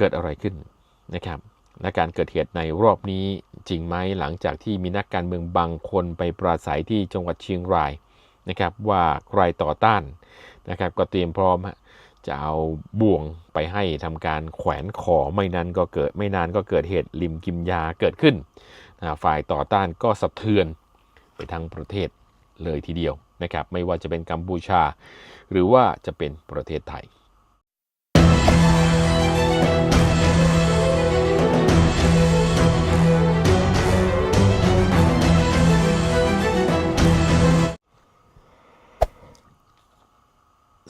เกิดอะไรขึ้นนะครับและการเกิดเหตุในรอบนี้จริงไหมหลังจากที่มีนักการเมืองบางคนไปปราศัยที่จังหวัดเชียงรายนะครับว่าใครต่อต้านนะครับก็เตรียมพร้อมจะเอาบ่วงไปให้ทำการแขวนคอไม่นานก็เกิดไม่นานก็เกิดเหตุลิมกิมยาเกิดขึ้น ฝ่ายต่อต้านก็สะเทือนไปทั้งประเทศเลยทีเดียวนะครับไม่ว่าจะเป็นกัมพูชา หรือว่าจะเป็นประเทศไทย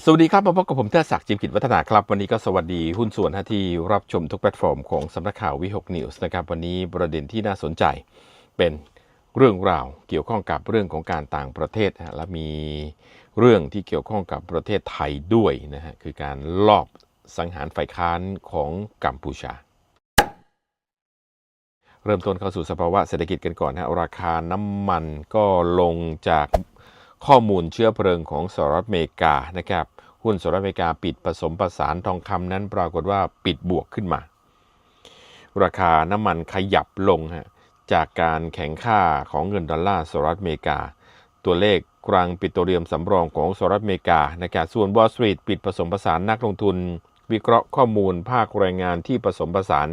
สวัสดีครับมาพบกับผมเทศศักดิ์จิมกิจวัฒนาครับ วันนี้ก็สวัสดีหุ้นส่วนที่รับชมทุกแพลตฟอร์มของสำนักข่าววิหกนิวส์นะครับ วันนี้ประเด็นที่น่าสนใจเป็นเรื่องราวเกี่ยวข้องกับเรื่องของการต่างประเทศและมีเรื่องที่เกี่ยวข้องกับประเทศไทยด้วยนะฮะคือการลอบสังหารฝ่ายค้านของกัมพูชา เริ่มต้นเข้าสู่สภาวะเศรษฐกิจกันก่อนฮะราคาน้ำมันก็ลงจาก ข้อมูลเชื้อเพลิงของสหรัฐอเมริกานะครับหุ้นสหรัฐอเมริกาปิดผสมประสานทองคำนั้นปรากฏว่าปิดบวกขึ้นมา ราคาน้ำมันขยับลงฮะจากการแข่งค่าของเงินดอลลาร์สหรัฐอเมริกา ตัวเลขกลางปิโตรเลียมสำรองของสหรัฐอเมริกานะครับส่วนวอลสตรีทปิดผสมผสานนักลงทุน วิเคราะห์ข้อมูลภาคแรงงานที่ผสมผสาน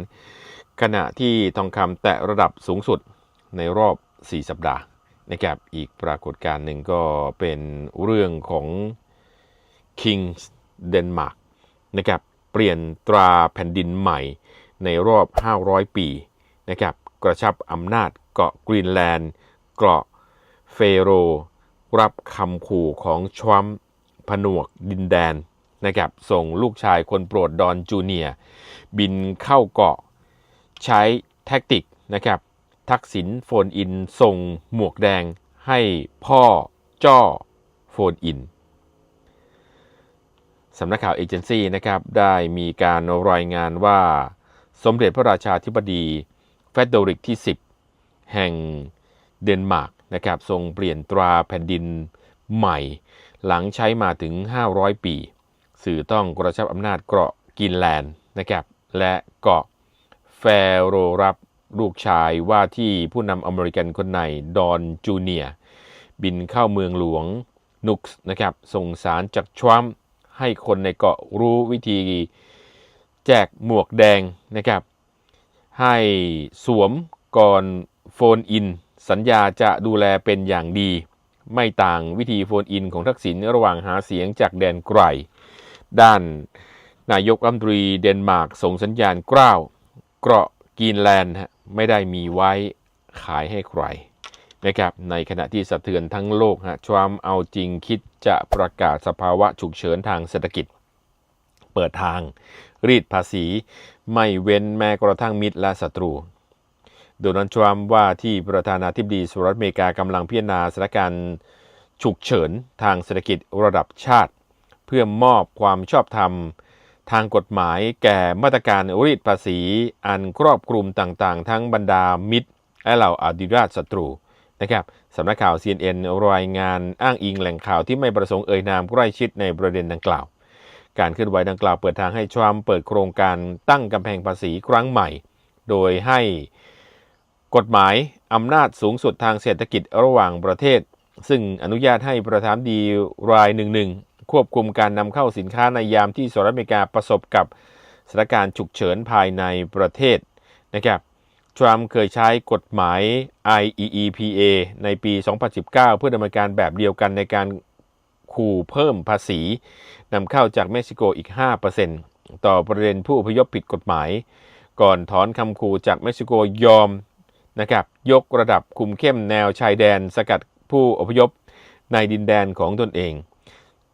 ขณะที่ทองคำแตะระดับสูงสุดในรอบ 4 สัปดาห์ นะครับอีกปรากฏการณ์หนึ่งก็เป็นเรื่องของ Kings เดนมาร์กนะครับเปลี่ยนตราแผ่นดินใหม่ในรอบ 500 ปีนะครับกระชับอำนาจเกาะกรีนแลนด์เกาะเฟโร รับคำขู่ของชวัมผนวกดินแดนนะครับส่งลูกชายคนโปรดดอนจูเนียบินเข้าเกาะใช้แท็กติกนะครับ ทักษิณโฟนอินส่งหมวกแดงให้พ่อจ้อโฟนอินสำนักข่าวเอเจนซี่นะครับได้มีการรายงานว่าสมเด็จพระราชาธิบดีเฟเดริกที่ 10 แห่งเดนมาร์กนะครับทรงเปลี่ยนตราแผ่นดินใหม่ หลังใช้มาถึง 500 ปี สื่อต้องกระชับอำนาจเกาะกินแลนด์นะครับและเกาะแฟโรรับ ลูกชายว่าที่ผู้นำอเมริกันคนไหนดอนจูเนียบินเข้าเมืองหลวงนุกส์นะครับ ส่งสารจากทรัมป์ให้คนในเกาะรู้วิธีแจกหมวกแดงนะครับ ให้สวมก่อนโฟนอิน สัญญาจะดูแลเป็นอย่างดี ไม่ต่างวิธีโฟนอินของทักษิณระหว่างหาเสียงจากแดนไกล ด้านนายกรัฐมนตรีเดนมาร์กส่งสัญญาณกล้าว เกราะกีนแลนด์ ไม่ได้มีไว้ขายให้ใครนะครับในขณะที่สะเทือนทั้งโลกฮะทรัมป์เอาจริงคิดจะประกาศสภาวะฉุกเฉินทางเศรษฐกิจ เปิดทาง รีดภาษี ไม่เว้นแม้กระทั่งมิตรและศัตรูโดนัลด์ทรัมป์ว่าที่ประธานาธิบดีสหรัฐอเมริกากำลังพิจารณาสถานการณ์ฉุกเฉินทางเศรษฐกิจระดับชาติ เพื่อมอบความชอบธรรม ทางกฎหมายแก่มาตรการรีดภาษีอันครอบคลุมต่างๆ ทั้งบรรดามิตร และเหล่าอาดิราชศัตรูนะครับสำนักข่าว CNN รายงานอ้างอิงแหล่งข่าวที่ไม่ประสงค์เอ่ยนามใกล้ชิดในประเด็นดังกล่าว การเคลื่อนไหวดังกล่าวเปิดทางให้ทรัมป์เปิดโครงการตั้งกำแพงภาษีครั้งใหม่ โดยให้กฎหมายอำนาจสูงสุดทางเศรษฐกิจระหว่างประเทศ ซึ่งอนุญาตให้ประธานดีรายหนึ่งหนึ่ง ควบคุมการนำเข้าสินค้าในยามที่สหรัฐอเมริกาประสบกับสถานการณ์ฉุกเฉินภายในประเทศนะครับทรัมป์เคยใช้กฎหมาย IEEPA ในปี 2019 เพื่อดำเนินการแบบเดียวกันในการขู่เพิ่มภาษีนำเข้าจากเม็กซิโกอีก 5%ต่อประเด็นผู้อพยพผิดกฎหมาย ก่อนถอนคำขู่จากเม็กซิโกยอมนะครับยกระดับคุมเข้มแนวชายแดนสกัดผู้อพยพในดินแดนของตนเอง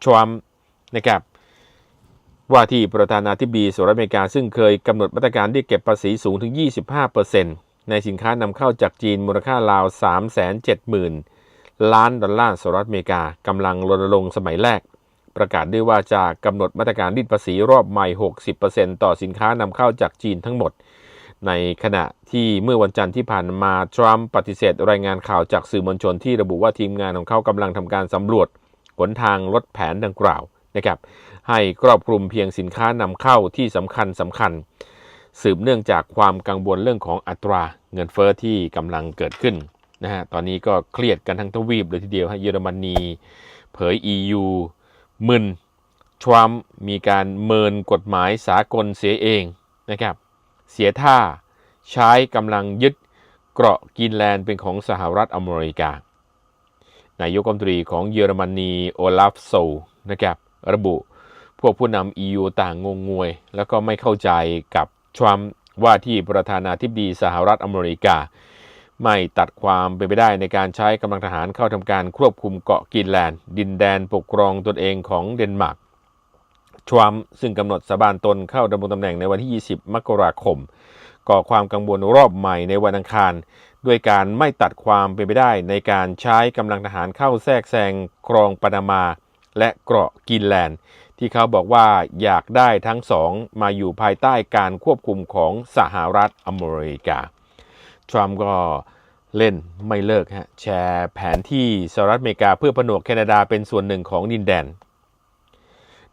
ทรัมป์นะครับว่าที่ประธานาธิบดีสหรัฐอเมริกา ซึ่งเคยกำหนดมาตรการที่เก็บภาษีสูงถึง 25%ในสินค้านำเข้าจากจีนมูลค่าราว 370,000 ล้านดอลลาร์สหรัฐอเมริกากำลังรณรงค์สมัยแรก ประกาศด้วยว่าจะกำหนดมาตรการรีดภาษีรอบใหม่ 60%ต่อสินค้านำเข้าจากจีนทั้งหมด ในขณะที่เมื่อวันจันทร์ที่ผ่านมาทรัมป์ปฏิเสธรายงานข่าวจากสื่อมวลชนที่ระบุว่าทีมงานของเขากำลังทำการสำรวจ หนทางลดแผนดังกล่าวนะครับให้ครอบคลุมเพียงสินค้านำเข้าที่สำคัญสำคัญ สืบเนื่องจากความกังวลเรื่องของอัตราเงินเฟอ้อที่กำลังเกิดขึ้นนะฮะตอนนี้ก็เครียดกันทั้งทวีปเลยทีเดียวฮะเยอรมนีเผย EU มึนทรัมป์มีการเมินกฎหมายสากลเสียเองนะครับเสียท่าใช้กำลังยึดเกราะกินแลนด์เป็นของสหรัฐอเมริกา นายกรัฐมนตรีของเยอรมนีโอลาฟโซนะครับระบุพวกผู้นำ EU ต่างงงงวย แล้วก็ไม่เข้าใจกับทรัมป์ว่าที่ประธานาธิบดีสหรัฐอเมริกา ไม่ตัดความเป็นไปได้ในการใช้กำลังทหารเข้าทำการควบคุมเกาะกินแลนด์ ดินแดนปกครองตนเองของเดนมาร์กทรัมป์ซึ่งกำหนดสาบานตนเข้าดำรงตำแหน่งในวันที่ 20 มกราคม ก่อความกังวลรอบใหม่ในวันอังคาร ด้วยการไม่ตัดความเป็นไปได้ในการใช้กำลังทหารเข้าแทรกแซงครองปานามาและเกาะกินแลนด์ ที่เขาบอกว่าอยากได้ทั้งสองมาอยู่ภายใต้การควบคุมของสหรัฐอเมริกา ทรัมป์ก็เล่นไม่เลิกฮะแชร์แผนที่สหรัฐอเมริกาเพื่อผนวกแคนาดาเป็นส่วนหนึ่งของดินแดน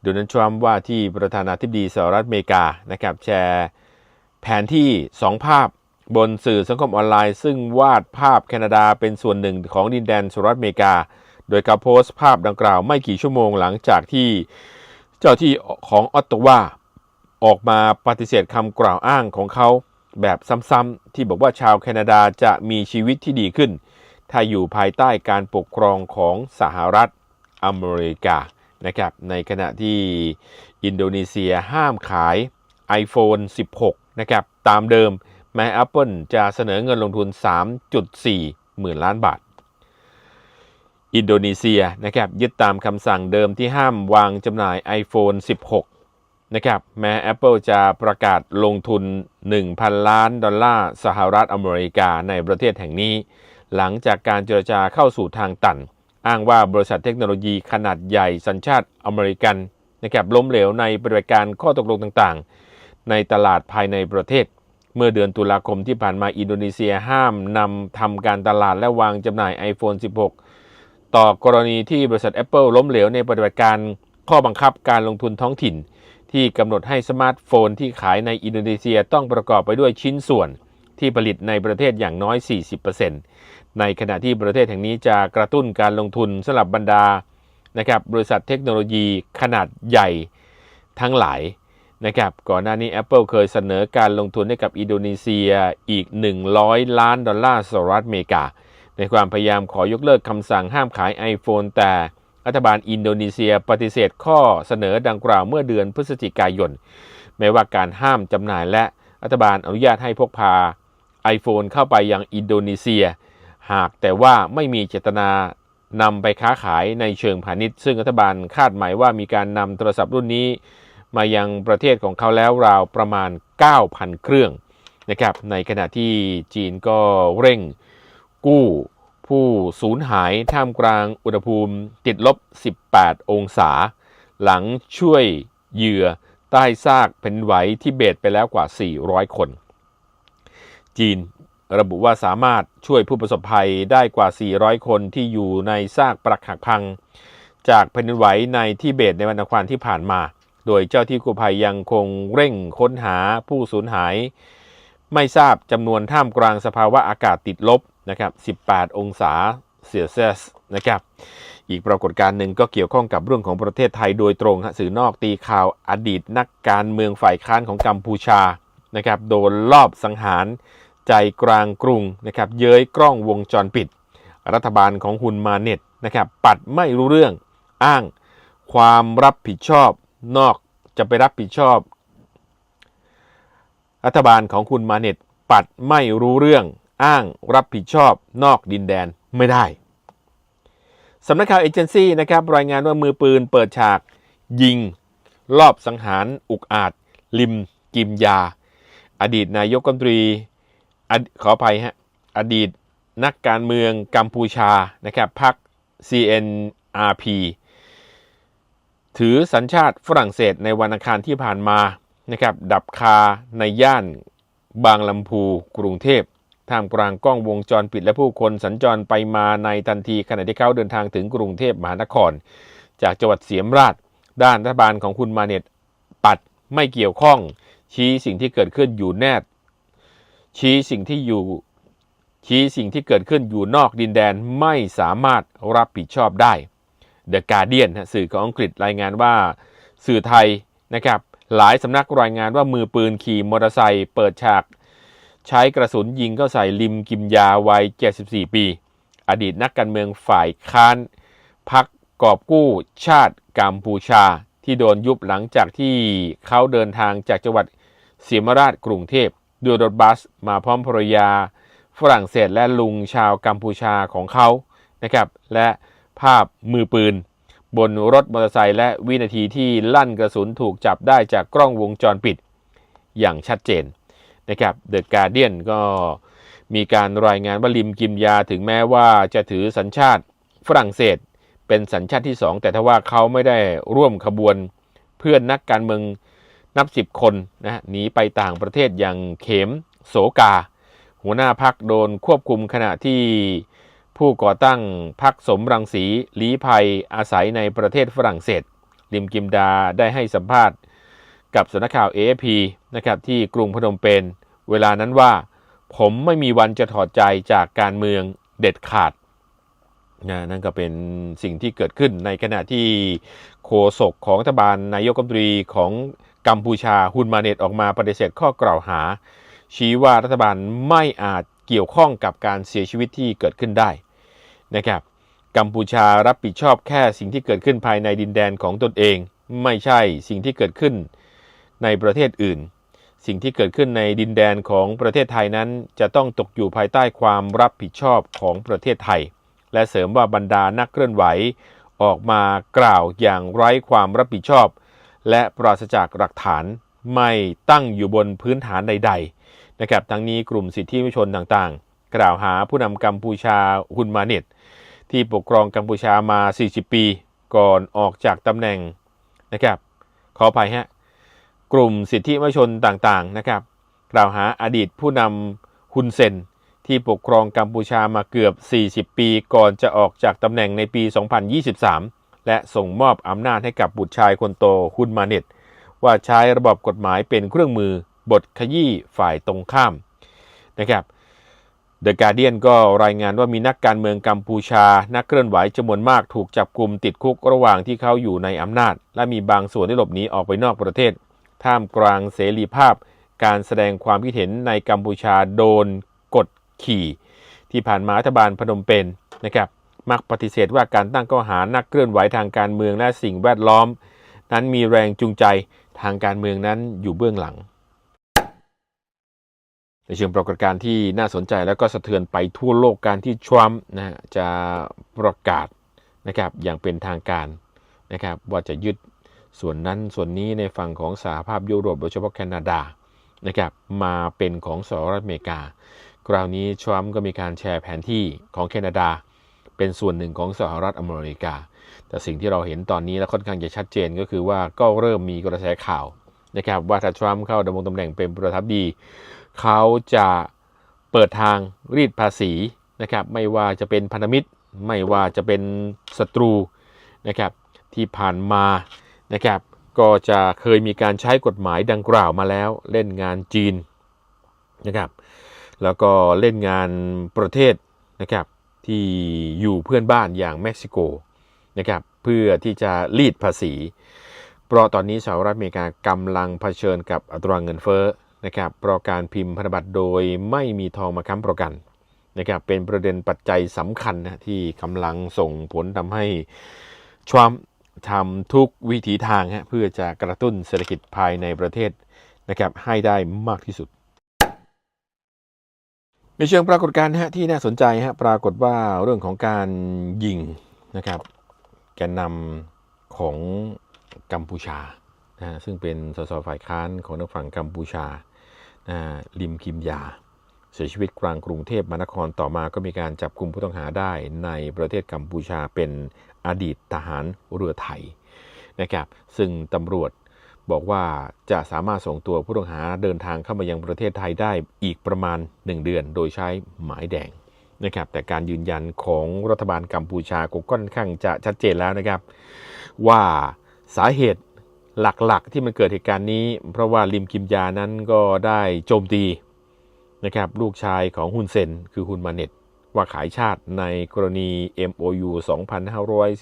โดนัลด์ทรัมป์ว่าที่ประธานาธิบดีสหรัฐอเมริกานะครับแชร์แผนที่ 2 ภาพ บนสื่อสังคมออนไลน์ ซึ่งวาดภาพแคนาดาเป็นส่วนหนึ่งของดินแดนสหรัฐอเมริกา โดยการโพสต์ภาพดังกล่าวไม่กี่ชั่วโมงหลังจากที่เจ้าที่ของออตตาวาออกมาปฏิเสธคำกล่าวอ้างของเขาแบบซ้ำๆที่บอกว่าชาวแคนาดาจะมีชีวิตที่ดีขึ้น ถ้าอยู่ภายใต้การปกครองของสหรัฐอเมริกานะครับในขณะที่อินโดนีเซียห้ามขาย iPhone 16 นะครับ ตามเดิม แม้ Apple จะเสนอเงินลงทุน 3.4 หมื่นล้านบาท อินโดนีเซียนะครับยึดตามคำสั่งเดิมที่ห้ามวางจำหน่าย iPhone 16 นะครับแม้ Apple จะประกาศลงทุน 1,000 ล้านดอลลาร์สหรัฐอเมริกาในประเทศแห่งนี้ หลังจากการเจรจาเข้าสู่ทางตัน อ้างว่าบริษัทเทคโนโลยีขนาดใหญ่สัญชาติอเมริกันนะครับล้มเหลวในปฏิบัติการข้อตกลงต่างๆ ในตลาดภายในประเทศ เมื่อเดือนตุลาคมที่ผ่านมาอินโดนีเซียห้ามนำทำการตลาดและวางจำหน่าย iPhone 16 ต่อกรณีที่บริษัท Apple ล้มเหลวในปฏิบัติการข้อบังคับการลงทุนท้องถิ่น ที่กำหนดให้สมาร์ทโฟนที่ขายในอินโดนีเซียต้องประกอบไปด้วยชิ้นส่วนที่ผลิตในประเทศอย่างน้อย 40%ในขณะที่ประเทศแห่งนี้จะกระตุ้นการลงทุนสำหรับบรรดานะครับบริษัทเทคโนโลยีขนาดใหญ่ทั้งหลาย นะครับก่อนหน้านี้ Apple เคยเสนอการลงทุนให้กับอินโดนีเซียอีก 100 ล้านดอลลาร์สหรัฐอเมริกา ในความพยายามขอยกเลิกคำสั่งห้ามขาย iPhone แต่รัฐบาลอินโดนีเซียปฏิเสธข้อเสนอดังกล่าวเมื่อเดือนพฤศจิกายน แม้ว่าการห้ามจำหน่ายและรัฐบาลอนุญาตให้พกพา iPhone เข้าไปยังอินโดนีเซีย หากแต่ว่าไม่มีเจตนานำไปค้าขายในเชิงพาณิชย์ ซึ่งรัฐบาลคาดหมายว่ามีการนำโทรศัพท์รุ่นนี้ มายังประเทศของเขาแล้วราวประมาณ 9,000 เครื่องนะครับในขณะที่จีนก็เร่งกู้ผู้สูญหายท่ามกลางอุณหภูมิติดลบ 18 องศา หลังช่วยเหยื่อใต้ซากแผ่นไหวที่เบตไปแล้วกว่า 400 คน จีนระบุว่าสามารถช่วยผู้ประสบภัยได้กว่า 400 คนที่อยู่ในซากปรักหักพัง จากแผ่นดินไหวในทิเบตในวันอังคารที่ผ่านมา โดยเจ้าที่กู้ภัยยังคงเร่งค้นหาผู้สูญหาย ไม่ทราบจำนวนท่ามกลางสภาวะอากาศติดลบนะครับ 18 องศาเซลเซียสนะครับ อีกปรากฏการณ์หนึ่งก็เกี่ยวข้องกับเรื่องของประเทศไทยโดยตรงสื่อนอกตีข่าวอดีตนักการเมืองฝ่ายค้านของกัมพูชานะครับโดนลอบสังหารใจกลางกรุงนะครับเย้ยกล้องวงจรปิด รัฐบาลของฮุนมาเน็ตนะครับปัดไม่รู้เรื่องอ้างความรับผิดชอบ นอกจะไปรับผิดชอบ รัฐบาลของคุณมาเน็ตปัดไม่รู้เรื่องอ้างรับผิดชอบนอกดินแดนไม่ได้สำนักข่าวเอเจนซี่นะครับรายงานว่ามือปืนเปิดฉาก ยิง รอบสังหารอุกอาจ ลิม กิมยา อดีตนายกรัฐมนตรีขออภัยฮะอดีตนักการเมืองกัมพูชานะครับพรรค CNRP ถือสัญชาติฝรั่งเศสในวันอังคารที่ผ่านมานะครับดับคาในย่านบางลำพูกรุงเทพท่ามกลางกล้องวงจรปิดและผู้คนสัญจรไปมาในทันทีขณะที่เขาเดินทางถึงกรุงเทพมหานคร จากจังหวัดเสียมราช ด้านรัฐบาลของคุณมาเน็ตปัดไม่เกี่ยวข้อง ชี้สิ่งที่เกิดขึ้นอยู่แนบชี้สิ่งที่อยู่ชี้สิ่งที่เกิดขึ้นอยู่นอกดินแดนไม่สามารถรับผิดชอบได้ The Guardian สื่อของอังกฤษรายงานว่าสื่อไทยนะครับหลายสำนักรายงานว่ามือปืนขี่มอเตอร์ไซค์เปิดฉาก ใช้กระสุนยิงเข้าใส่ลิมกิมยาวัย 74 ปี อดีตนักการเมืองฝ่ายค้านพักกอบกู้ชาติกัมพูชา ที่โดนยุบหลังจากที่เขาเดินทางจากจังหวัดสีมราชกรุงเทพด้วยรถบัสมาพร้อมภรรยา ฝรั่งเศสและลุงชาวกัมพูชาของเขานะครับและ ภาพมือปืน บนรถมอเตอร์ไซค์และวินาทีที่ลั่นกระสุนถูกจับได้จากกล้องวงจรปิดอย่างชัดเจนนะครับเดอะการเดียนก็มีการรายงานว่าลิมกิมยาถึงแม้ว่าจะถือสัญชาติฝรั่งเศส เป็นสัญชาติที่ 2 แต่ถ้าว่าเขาไม่ได้ร่วมขบวนเพื่อนนักการเมืองนับสิบคนนะฮะหนีไปต่างประเทศอย่างเข็มโสกา หัวหน้าพักโดนควบคุมขณะที่ ผู้ก่อตั้งพักสมรังสีลีภัยอาศัยในประเทศฝรั่งเศส ลิมกิมดาได้ให้สัมภาษณ์ กับสำนักข่าว AFP นะครับที่กรุงพนมเปญเวลานั้นว่า ผมไม่มีวันจะถอดใจจากการเมืองเด็ดขาดนะนั่นก็เป็นสิ่งที่เกิดขึ้นในขณะที่โฆษกของรัฐบาลนายกรัฐมนตรีของกัมพูชาฮุนมาเนตออกมาปฏิเสธข้อกล่าวหา ชี้ว่ารัฐบาลไม่อาจ เกี่ยวข้องกับการเสียชีวิตที่เกิดขึ้นได้นะครับกัมพูชารับผิดชอบแค่สิ่งที่เกิดขึ้นภายในดินแดนของตนเอง ไม่ใช่สิ่งที่เกิดขึ้นในประเทศอื่น สิ่งที่เกิดขึ้นในดินแดนของประเทศไทยนั้น จะต้องตกอยู่ภายใต้ความรับผิดชอบของประเทศไทย และเสริมว่าบรรดานักเคลื่อนไหว ออกมากล่าวอย่างไร้ความรับผิดชอบ และปราศจากหลักฐานไม่ตั้งอยู่บนพื้นฐานใด ๆ นะครับทั้งนี้กลุ่มสิทธิมนุษยชนต่างๆ กล่าวหาผู้นำกัมพูชาฮุนมาเนตที่ปกครองกัมพูชามา 40 ปี ก่อนออกจากตำแหน่งนะครับขออภัยฮะกลุ่มสิทธิมนุษยชนต่างๆนะครับกล่าวหาอดีตผู้นำฮุนเซนที่ปกครองกัมพูชามาเกือบ 40 ปี ก่อนจะออกจากตำแหน่งในปี 2023 และส่งมอบอำนาจให้กับบุตรชายคนโตฮุนมาเนตว่าใช้ระบบกฎหมายเป็นเครื่องมือ บทขยี้ฝ่ายตรงข้ามนะครับเดอะการเดียนก็รายงานว่ามีนักการเมืองกัมพูชา นักเคลื่อนไหวจำนวนมากถูกจับกลุ่มติดคุกระหว่างที่เขาอยู่ในอำนาจ และมีบางส่วนที่หลบหนีออกไปนอกประเทศ ท่ามกลางเสรีภาพ การแสดงความคิดเห็นในกัมพูชาโดนกดขี่ ที่ผ่านมารัฐบาลพนมเปญนะครับมักปฏิเสธว่าการตั้งข้อหานักเคลื่อนไหวทางการเมืองและสิ่งแวดล้อม นั้นมีแรงจูงใจทางการเมืองนั้นอยู่เบื้องหลัง ในเชิงปรากฏการณ์ที่น่าสนใจแล้วก็สะเทือนไปทั่วโลกการที่ทรัมป์นะฮะจะประกาศนะครับอย่างเป็นทางการนะครับว่าจะยึดส่วนนั้นส่วนนี้ในฝั่งของสหภาพยุโรปโดยเฉพาะแคนาดานะครับมาเป็นของสหรัฐอเมริกา คราวนี้ทรัมป์ก็มีการแชร์แผนที่ของแคนาดา เป็นส่วนหนึ่งของสหรัฐอเมริกา แต่สิ่งที่เราเห็นตอนนี้และค่อนข้างจะชัดเจนก็คือว่าก็เริ่มมีกระแสข่าวนะครับว่าถ้าทรัมป์เข้าดำรงตำแหน่งเป็นประธานาธิบดี เขาจะเปิดทางรีดภาษีนะครับ ไม่ว่าจะเป็นพันธมิตร ไม่ว่าจะเป็นศัตรูนะครับที่ผ่านมานะครับ ก็จะเคยมีการใช้กฎหมายดังกล่าวมาแล้วเล่นงานจีนนะครับ แล้วก็เล่นงานประเทศนะครับที่อยู่เพื่อนบ้านอย่างเม็กซิโกนะครับเพื่อที่จะรีดภาษี เพราะตอนนี้สหรัฐอเมริกากำลังเผชิญกับอัตราเงินเฟ้อ นะครับเพราะการพิมพ์พันธบัตรโดยไม่มีทองมาค้ำประกันนะครับเป็นประเด็นปัจจัยสำคัญนะที่กำลังส่งผลทำให้ทรัมป์ทำทุกวิถีทางฮะเพื่อจะกระตุ้นเศรษฐกิจภายในประเทศนะครับให้ได้มากที่สุด ในเชิงปรากฏการณ์ฮะที่น่าสนใจฮะปรากฏว่าเรื่องของการยิงนะครับแกนนำของกัมพูชานะซึ่งเป็นสสฝ่ายค้านของทางฝั่งกัมพูชา ลิมคิมยา เสียชีวิตกลางกรุงเทพมหานครต่อมาก็มีการจับกลุ่มผู้ต้องหาได้ในประเทศกัมพูชาเป็นอดีตทหารเรือไทยนะครับซึ่งตำรวจบอกว่าจะสามารถส่งตัวผู้ต้องหาเดินทางเข้ามายังประเทศไทยได้อีกประมาณ 1 เดือน โดยใช้หมายแดงนะครับแต่การยืนยันของรัฐบาลกัมพูชาก็ค่อนข้างจะชัดเจนแล้วนะครับ ว่าสาเหตุ หลักๆที่มันเกิดเหตุการณ์นี้ เพราะว่าลิมกิมยานั้นก็ได้โจมตีนะครับลูกชายของฮุนเซนคือฮุนมาเน็ตว่าขายชาติในกรณี MOU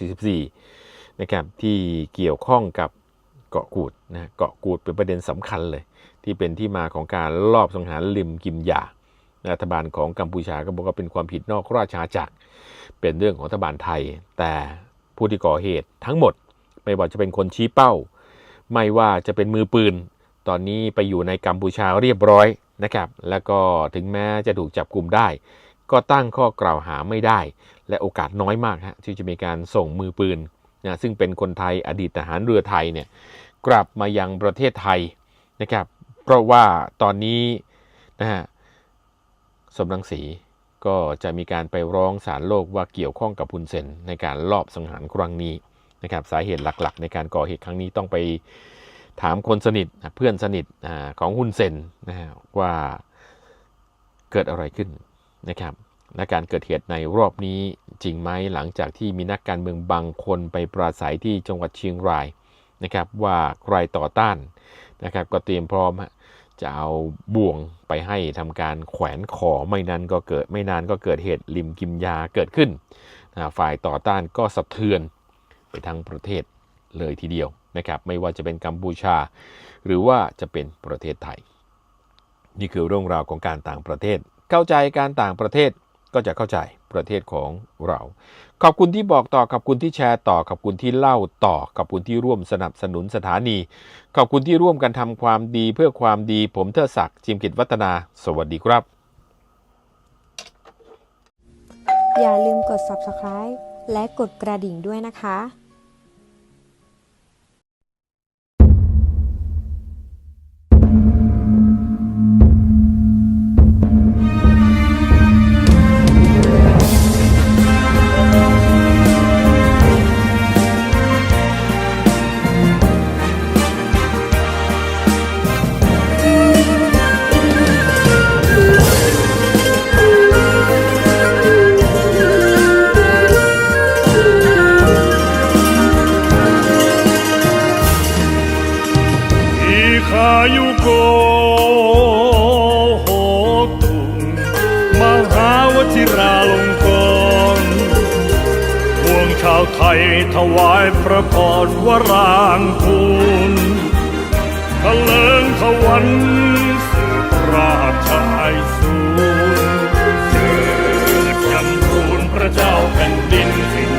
2544นะครับที่เกี่ยวข้องกับเกาะกูดนะเกาะกูดเป็นประเด็นสำคัญเลย ที่เป็นที่มาของการลอบสังหารลิมกิมยารัฐบาลของกัมพูชาก็บอกว่าเป็นความผิดนอกราชอาณาจักรเป็นเรื่องของรัฐบาลไทย แต่ผู้ที่ก่อเหตุทั้งหมด ไม่ว่าจะเป็นคนชี้เป้า ไม่ว่าจะเป็นมือปืน ตอนนี้ไปอยู่ในกัมพูชาเรียบร้อยนะครับ แล้วก็ถึงแม้จะถูกจับกลุ่มได้ ก็ตั้งข้อกล่าวหาไม่ได้ และโอกาสน้อยมากฮะที่จะมีการส่งมือปืนนะซึ่งเป็นคนไทยอดีตทหารเรือไทยเนี่ยกลับมายังประเทศไทยนะครับ เพราะว่าตอนนี้นะฮะสมรังสีก็จะมีการไปร้องศาลโลกว่าเกี่ยวข้องกับพุนเซนในการลอบสังหารครั้งนี้ นะครับสาเหตุหลักๆ ในการก่อเหตุครั้งนี้ต้องไปถามคนสนิทเพื่อนสนิทของฮุนเซนนะว่าเกิดอะไรขึ้นนะครับและการเกิดเหตุในรอบนี้จริงไหมหลังจากที่มีนักการเมืองบางคนไปปราศัยที่จังหวัดเชียงรายนะครับว่าใครต่อต้านนะครับก็เตรียมพร้อมจะเอาบ่วงไปให้ทำการแขวนคอไม่นานก็เกิดไม่นานก็เกิดเหตุลิมกิมยาเกิดขึ้น ฝ่ายต่อต้านก็สะเทือน ไปทั้งประเทศเลยทีเดียวนะครับไม่ว่าจะเป็นกัมพูชา หรือว่าจะเป็นประเทศไทย นี่คือเรื่องราวของการต่างประเทศ เข้าใจการต่างประเทศก็จะเข้าใจประเทศของเรา ขอบคุณที่บอกต่อขอบคุณที่แชร์ต่อขอบคุณที่เล่าต่อขอบคุณที่ร่วมสนับสนุนสถานี ขอบคุณที่ร่วมกันทำความดีเพื่อความดีผมเทิดศักดิ์จิมกิจวัฒนา สวัสดีครับ อย่าลืมกด subscribe และกดกระดิ่งด้วยนะคะ โกหกมหาวชิราลงกรพวงชาวไทยถวายพระพรวรางคุณทะเลิงทวันสืบราชายสูงเจิดจำรูนพระเจ้าแผ่นดินสิ่ง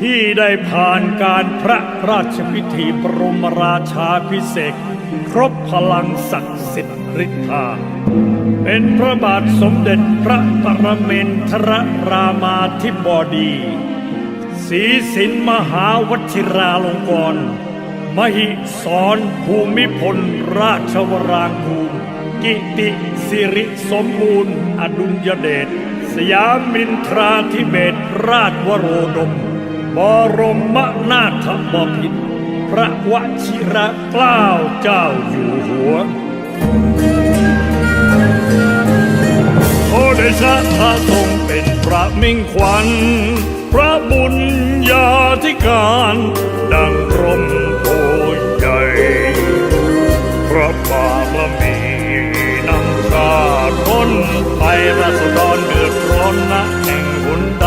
ที่ได้ผ่านการพระราชพิธีบรมราชาพิเศษครบพลังศักดิ์สิทธิ์ฤทธา เป็นพระบาทสมเด็จพระปรเมนทรรามาธิบดีศรีสินมหาวชิราลงกรณ์มหิสรภูมิพลราชวรางคูลกิติสิริสมบูรณ์ อดุลยเดชสยามินทราธิเบศราชวโรดม บรมนาถบพิตรพระวชิระเกล้าเจ้าอยู่หัวโอเดชะพระทรงเป็นพระมิ่งขวัญ พระบุญญาธิการ ดังร่มโพใหญ่พระบารมีนำชาต้นไปราษฎรเดือดร้อนนะแห่งหนใด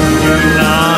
ขอรั